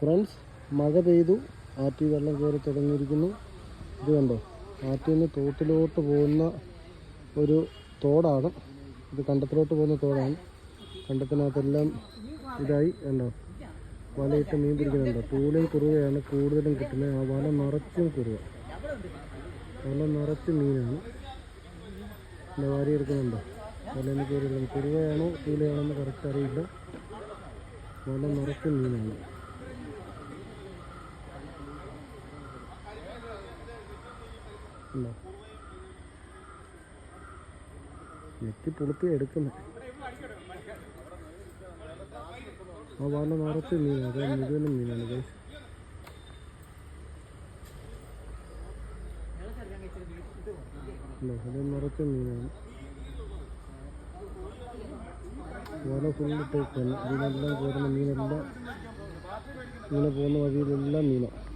Friends മഴ പെയ്തു. ആറ്റി വെള്ളം കയറി തുടങ്ങിയിരിക്കുന്നു. ഇത് കണ്ടോ? ആറ്റിൽ നിന്ന് തോട്ടിലോട്ട് പോകുന്ന ഒരു തോടാണ്. ഇത് കണ്ടത്തിലോട്ട് പോകുന്ന തോടാണ്. കണ്ടത്തിനകത്തെല്ലാം ഇതായി കണ്ടോ? വലയിട്ട് മീൻ പിടിക്കുന്നുണ്ടോ പൂളിൽ കുറുവയാണ് കൂടുതലും കിട്ടുന്നത്. ആ വല നിറച്ചും കുറുവ വല നിറച്ച് മീനാണ്. എന്റെ വാരി എടുക്കുന്നുണ്ടോ വലയിൽ കയറി കുറുവയാണോ പൂലയാണോ എന്ന് കറക്റ്റ് അറിയില്ല. വല നിറച്ച് മീനാണ്. നെറ്റി പുളുത്തി എടുക്കുന്നത് മീനാണ്. അത് മുഴുവനും മീനാണ് ഇത് അത് മീനാണ്. വല ഇതിനെല്ലാം കയറുന്ന മീനെല്ലാം ഇങ്ങനെ പോകുന്ന വഴിയിലെല്ലാം മീനാണ്